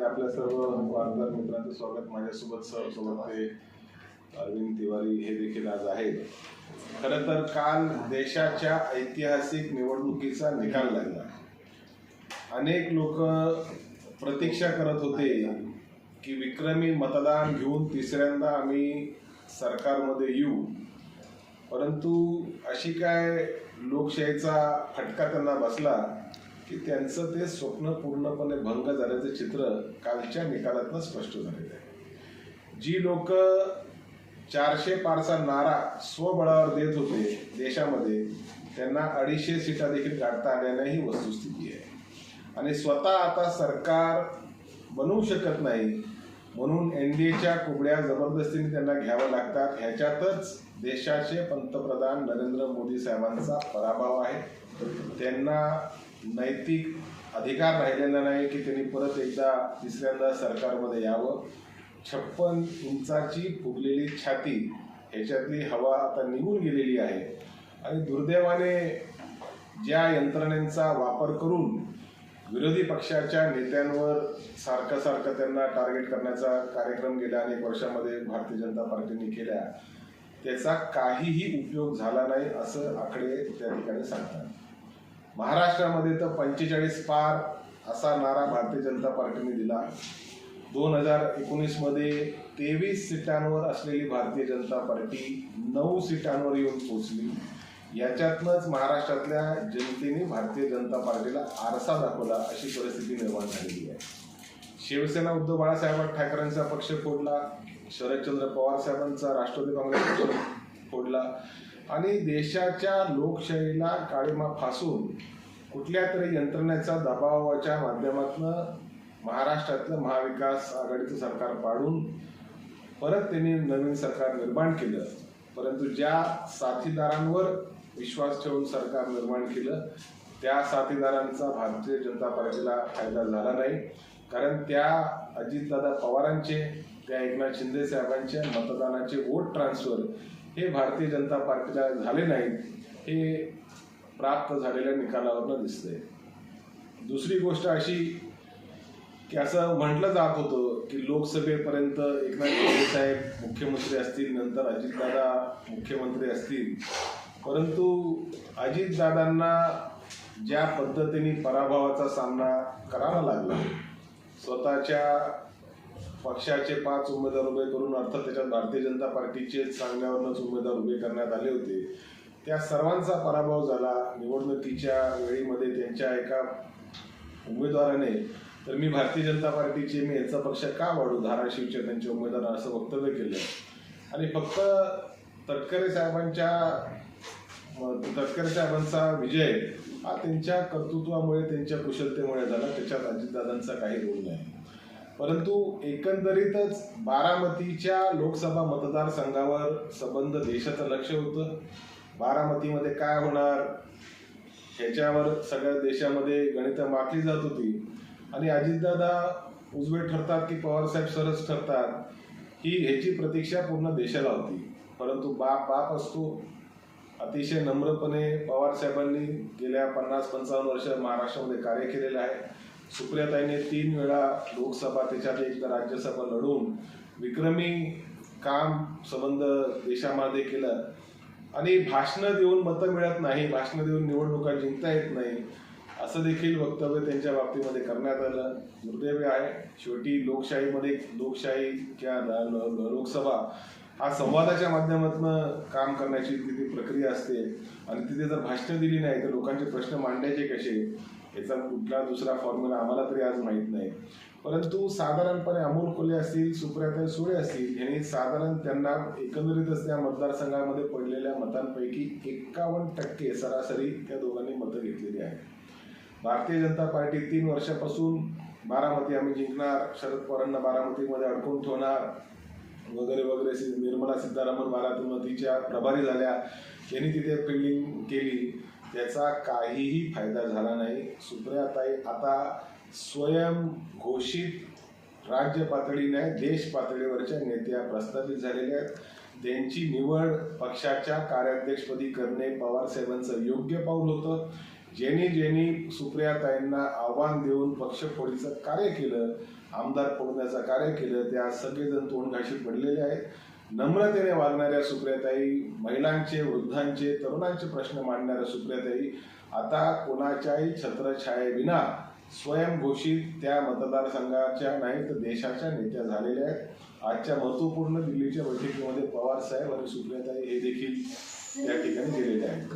आपल्या सर्व वार्ताहर मित्रांचं स्वागत. माझ्यासोबत सर सोबत ते अरविंद तिवारी हे देखील आज आहेत. खरं तर काल देशाच्या ऐतिहासिक निवडणुकीचा निकाल लागला. अनेक लोक प्रतीक्षा करत होते की विक्रमी मतदान घेऊन तिसऱ्यांदा आम्ही सरकारमध्ये येऊ. परंतु अशी काय लोकशाहीचा फटका त्यांना बसला? की त्यांचं ते स्वप्न पूर्णपणे भंग झाल्याचं चित्र कालच्या निकालातनं स्पष्ट झालेलं आहे. जी लोक चारशे पारचा नारा स्वबळावर देत होते देशामध्ये त्यांना अडीचशे सीटा देखील गाठता आल्या ही वस्तुस्थिती आहे. आणि स्वतः आता सरकार बनवू शकत नाही म्हणून एन डी एच्या कुबड्या जबरदस्तीने त्यांना घ्याव्या लागतात. ह्याच्यातच देशाचे पंतप्रधान नरेंद्र मोदी साहेबांचा पराभव आहे. त्यांना नैतिक अधिकार राहिलेला नाही की त्यांनी परत एकदा तिसऱ्यांदा सरकारमध्ये यावं. छप्पन इंचाची फुगलेली छाती ह्याच्यातली हवा आता निघून गेलेली आहे. आणि दुर्दैवाने ज्या यंत्रणेचा वापर करून विरोधी पक्षाच्या नेत्यांवर सारखं सारखं त्यांना टार्गेट करण्याचा कार्यक्रम गेल्या अनेक वर्षामध्ये भारतीय जनता पार्टीने केल्या त्याचा काहीही उपयोग झाला नाही असं आकडे त्या ठिकाणी सांगतात. महाराष्ट्रामध्ये तर पंचेचाळीस पार असा नारा भारतीय जनता पार्टीने दिला. दोन हजार एकोणीसमध्ये तेवीस सीटांवर असलेली भारतीय जनता पार्टी नऊ सीटांवर येऊन पोचली याच्यातनंच महाराष्ट्रातल्या जनतेने भारतीय जनता पार्टीला आरसा दाखवला अशी परिस्थिती निर्माण झालेली आहे. शिवसेना उद्धव बाळासाहेब ठाकरेंचा पक्ष फोडला शरदचंद्र पवार साहेबांचा राष्ट्रवादी काँग्रेस पक्ष फोडला आणि देशाच्या लोकशाहीला काळीमा फासून कुठल्या तरी यंत्रणेचा दबावाच्या माध्यमातून महाराष्ट्रातलं महाविकास आघाडीचं सरकार पाडून परत त्यांनी नवीन सरकार निर्माण केलं. परंतु ज्या साथीदारांवर विश्वास ठेवून सरकार निर्माण केलं त्या साथीदारांचा भारतीय जनता पार्टीला फायदा झाला नाही. कारण त्या अजितदादा पवारांचे त्या एकनाथ शिंदे साहेबांचे मतदानाचे वोट ट्रान्सफर हे भारतीय जनता पार्टीला झाले नाहीत हे प्राप्त झालेल्या निकालावरनं दिसतंय. दुसरी गोष्ट अशी की असं म्हटलं जात होतं की लोकसभेपर्यंत एकनाथ शिंदे साहेब मुख्यमंत्री असतील नंतर अजितदादा मुख्यमंत्री असतील परंतु अजितदादांना ज्या पद्धतीने पराभवाचा सामना करावा लागला स्वतःच्या पक्षाचे पाच उमेदवार उभे करून अर्थात त्याच्यात भारतीय जनता पार्टीचे सांगण्यावरूनच उमेदवार उभे करण्यात आले होते. त्या सर्वांचा पराभव झाला. निवडणुकीच्या वेळीमध्ये त्यांच्या एका उमेदवाराने तर मी भारतीय जनता पार्टीचे मी यांचा पक्ष का वाढू? धाराशिवचे त्यांचे उमेदवार असं वक्तव्य केलं. आणि फक्त तटकरे साहेबांच्या तटकरे साहेबांचा विजय हा त्यांच्या कर्तृत्वामुळे त्यांच्या कुशलतेमुळे झाला. त्याच्यात अजितदादांचा काही रोल नाही. परंतु एकंदरीतच बारामतीच्या लोकसभा मतदारसंघावर संबंध देशाचं लक्ष होतं. बारामतीमध्ये काय होणार? ह्याच्यावर सगळ्या देशामध्ये गणितं माखली जात होती. आणि अजितदादा उजवे ठरतात की पवारसाहेब सरस ठरतात ही ह्याची प्रतीक्षा पूर्ण देशाला होती. परंतु बाप बाप असतो. अतिशय नम्रपणे पवार साहेबांनी गेल्या पन्नास पंचावन्न वर्ष महाराष्ट्रामध्ये कार्य केलेलं आहे. सुप्रियाताईने तीन वेळा लोकसभा त्याच्यात एकदा राज्यसभा लढून विक्रमी काम संबंध देशामध्ये केलं. आणि भाषणं देऊन मतं मिळत नाही भाषणं देऊन निवडणुका जिंकता येत नाही असं देखील वक्तव्य त्यांच्या बाबतीमध्ये करण्यात आलं. दुर्दैवी आहे. शेवटी लोकशाहीमध्ये लोकशाही किंवा लोकसभा हा संवादाच्या माध्यमातून काम करण्याची तिथे प्रक्रिया असते. आणि तिथे जर भाषणं दिली नाही तर लोकांचे प्रश्न मांडायचे कसे? याचा कुठला दुसरा फॉर्म्युला आम्हाला तरी आज माहीत नाही. परंतु साधारणपणे अमोल कोले असतील सुप्रियाताई सुळे असतील यांनी साधारण त्यांना एकंदरीतच त्या मतदारसंघामध्ये पडलेल्या मतांपैकी एक्कावन्न टक्के सरासरी त्या दोघांनी मतं घेतलेली आहेत. भारतीय जनता पार्टी तीन वर्षापासून बारामती आम्ही जिंकणार शरद पवारांना बारामतीमध्ये अडकून ठेवणार वगैरे वगैरे निर्मला सीतारामन बारामतीच्या प्रभारी झाल्या त्यांनी तिथे फिल्डिंग केली. त्याचा काहीही फायदा झाला नाही. सुप्रियाताई आता स्वयं घोषित राज्य पातळीने देश पातळीवरच्या नेत्या प्रस्थापित झालेल्या आहेत. त्यांची निवड पक्षाच्या कार्याध्यक्षपदी करणे पवार साहेबांचं योग्य पाऊल होतं. ज्यांनी ज्यांनी सुप्रियाताईंना आव्हान देऊन पक्षफोडीचं कार्य केलं आमदार फोडण्याचं कार्य केलं त्या सगळेजण तोंडघाशी पडलेले आहेत. नम्रतेने वागणाऱ्या सुप्रियाताई महिलांचे वृद्धांचे तरुणांचे प्रश्न मांडणाऱ्या सुप्रियाताई आता कोणाच्याही छत्रछायेविना स्वयंघोषित त्या मतदारसंघाच्या नाही तर देशाच्या नेत्या झालेल्या आहेत. आजच्या महत्त्वपूर्ण दिल्लीच्या बैठकीमध्ये पवार साहेब आणि सुप्रियाताई हे देखील त्या ठिकाणी गेलेले आहेत.